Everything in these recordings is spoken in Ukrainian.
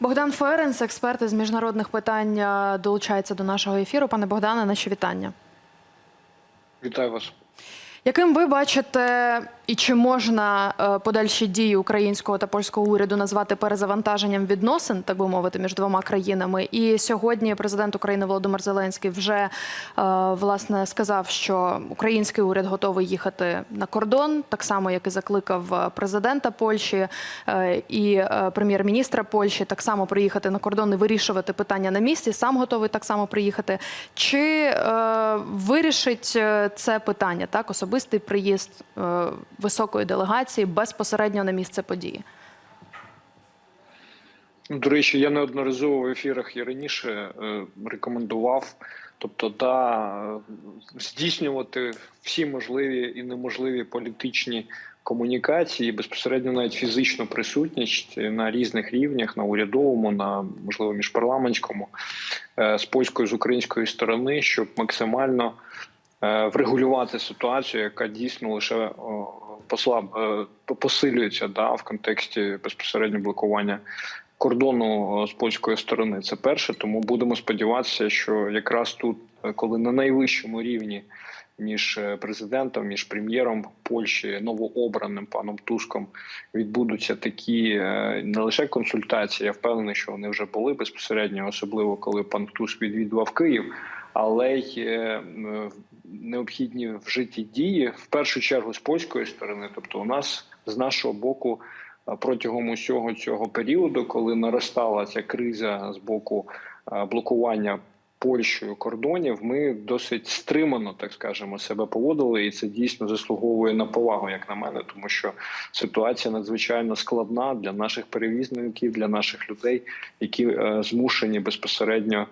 Богдан Ференс, експерт із міжнародних питань, е, долучається до нашого ефіру. Пане Богдане, наші вітання. Вітаю вас. Яким ви бачите, і чи можна е, подальші дії українського та польського уряду назвати перезавантаженням відносин, так би мовити, між двома країнами? І сьогодні президент України Володимир Зеленський вже е, власне сказав, що український уряд готовий їхати на кордон, так само як і закликав президента Польщі е, і е, прем'єр-міністра Польщі, так само приїхати на кордон і вирішувати питання на місці. Сам готовий так само приїхати. Чи е, вирішить е, це питання так? Особистий приїзд е, високої делегації безпосередньо на місце події? До речі, я неодноразово в ефірах і раніше е, рекомендував, тобто, да, е, здійснювати всі можливі і неможливі політичні комунікації, безпосередньо навіть фізичну присутність на різних рівнях, на урядовому, на можливо міжпарламентському, е, з польської з української сторони, щоб максимально врегулювати ситуацію, яка дійсно лише послаб е, посилюється да, в контексті безпосередньо блокування кордону е, з польської сторони. Це перше. Тому будемо сподіватися, що якраз тут, е, коли на найвищому рівні між президентом, між прем'єром Польщі, новообраним паном Туском, відбудуться такі не лише консультації. Я впевнений, що вони вже були безпосередньо, особливо коли пан Туск відвідував Київ. Але й необхідні вжиті дії в першу чергу з польської сторони, тобто у нас з нашого боку протягом усього цього періоду, коли наростала ця криза з боку блокування Польщею кордонів, ми досить стримано, так скажемо, себе поводили, і це дійсно заслуговує на повагу, як на мене, тому що ситуація надзвичайно складна для наших перевізників, для наших людей, які е, змушені безпосередньо.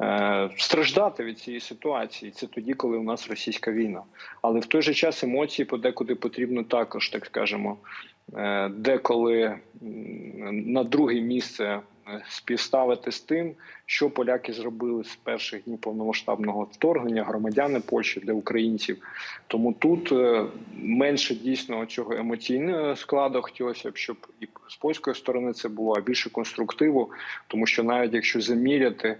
Е, Страждати від цієї ситуації це тоді, коли у нас російська війна, але в той же час емоції подекуди потрібно також, так скажемо, е, деколи на друге місце е, співставити з тим, що поляки зробили з перших днів повномасштабного вторгнення, громадяни Польщі для українців. Тому тут менше дійсно цього емоційного складу хотілося б, щоб і з польської сторони це було а більше конструктиву, тому що навіть якщо заміряти.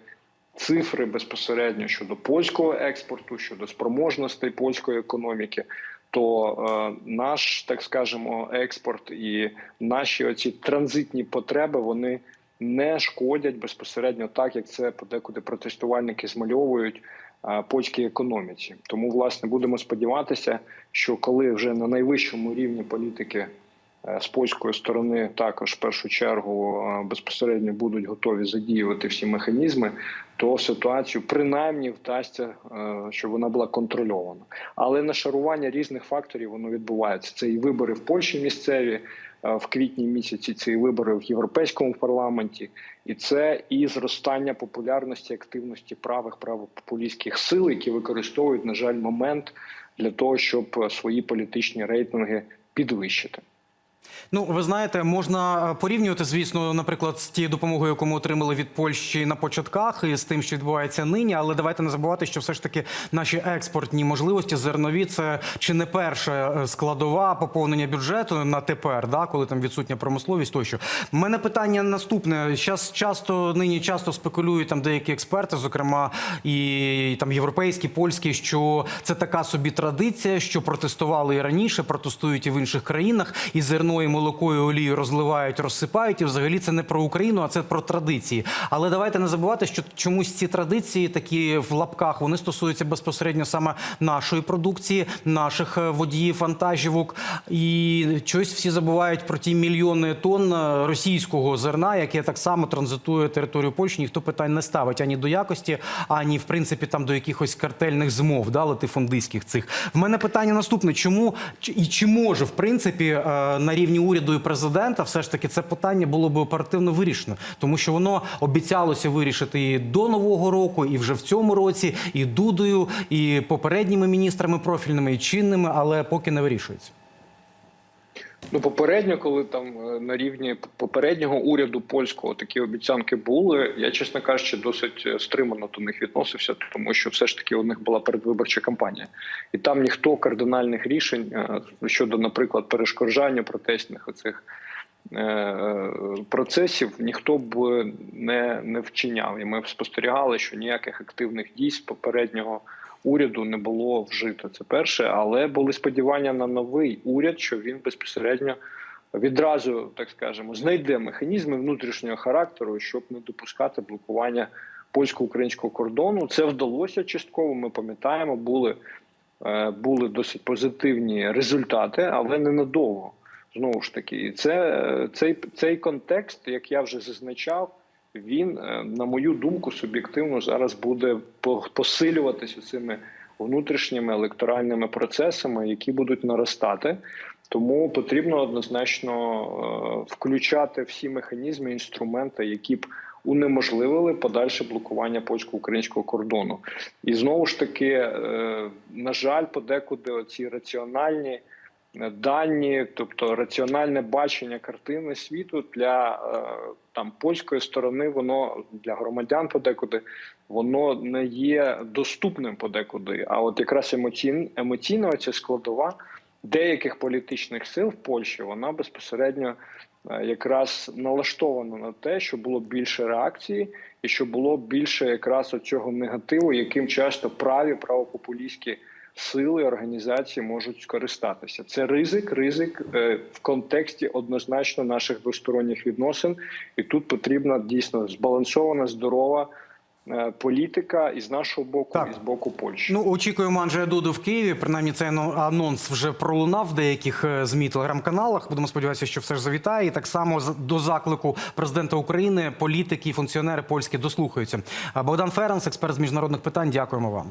Цифри безпосередньо щодо польського експорту, щодо спроможностей польської економіки, то е, наш, так скажемо, експорт і наші оці транзитні потреби вони не шкодять безпосередньо так, як це подекуди протестувальники змальовують е, польській економіці. Тому, власне, будемо сподіватися, що коли вже на найвищому рівні політики з польської сторони також в першу чергу е, безпосередньо будуть готові задіювати всі механізми, то ситуацію принаймні вдасться, е, щоб вона була контрольована. Але нашарування різних факторів воно відбувається. Це і вибори в Польщі місцеві е, в квітні місяці, це і вибори в європейському парламенті, і це і зростання популярності активності правих правопопулістських сил, які використовують, на жаль, момент для того, щоб е, свої політичні рейтинги підвищити. Ну, ви знаєте, можна е, порівнювати, звісно, наприклад, з тією допомогою, яку ми отримали від Польщі на початках, і з тим, що відбувається нині. Але давайте не забувати, що все ж таки наші експортні можливості зернові це чи не перша е, складова поповнення бюджету на тепер, да, коли там відсутня промисловість. Тощо У мене питання наступне. Щас часто нині часто спекулюють там деякі експерти, зокрема і там європейські, польські, що це така собі традиція, що протестували і раніше, протестують і в інших країнах, і зерно, і молоко, і олію розливають, розсипають. І взагалі це не про Україну, а це про традиції. Але давайте не забувати, що чомусь ці традиції, такі в лапках, вони стосуються безпосередньо саме нашої продукції, наших е, водіїв, вантажівок. І щось всі забувають про ті мільйони тонн е, російського зерна, яке так само транзитує територію Польщі. Ніхто питань не ставить ані до якості, ані в принципі там до якихось картельних змов, да, латифундистських цих. В мене питання наступне: чому і чи може в принципі е, на рівні уряду і президента все ж таки це питання було б оперативно вирішено, тому що воно обіцялося вирішити і до нового року, і вже в цьому році, і дудою, і попередніми міністрами профільними, і чинними, але поки не вирішується. Ну, попередньо, коли там е, на рівні попереднього уряду польського такі обіцянки були, я чесно кажучи, досить е, стримано до них відносився, тому що все ж таки у них була передвиборча кампанія, і там ніхто кардинальних рішень е, щодо, наприклад, перешкоджання протестних оцих процесів ніхто б не, не вчиняв. І ми спостерігали, що ніяких активних дій з попереднього уряду не було вжито. Це перше, але були сподівання на новий уряд, що він безпосередньо відразу, так скажемо, знайде механізми внутрішнього характеру, щоб не допускати блокування польсько-українського кордону. Це вдалося частково. Ми пам'ятаємо, були, е, були досить позитивні результати, але ненадовго. Знову ж таки, і це е, цей, цей контекст, як я вже зазначав, він, е, на мою думку, суб'єктивно зараз буде посилюватися цими внутрішніми електоральними процесами, які будуть наростати. Тому потрібно однозначно е, включати всі механізми, інструменти, які б унеможливили подальше блокування польсько-українського кордону. І знову ж таки, е, на жаль, подекуди оці раціональні дані, тобто раціональне бачення картини світу для е, там польської сторони, воно для громадян подекуди воно не є доступним подекуди. А от якраз емоційна ця складова деяких політичних сил в Польщі вона безпосередньо е, якраз налаштована на те, що було більше реакції, і що було більше якраз оцього негативу, яким часто праві правопопулістські сили організації можуть скористатися. Це ризик, ризик е, в контексті однозначно наших двосторонніх відносин, і тут потрібна дійсно збалансована, здорова. е, Політика і з нашого боку, Так. і з боку Польщі. Ну, очікуємо Анджея Дуду в Києві. Принаймні, цей ано- анонс вже пролунав в деяких е, змі телеграм-каналах. Будемо сподіватися, що все ж завітає. І так само до заклику президента України політики і функціонери польські дослухаються. Богдан Ференс, експерт з міжнародних питань. Дякуємо вам.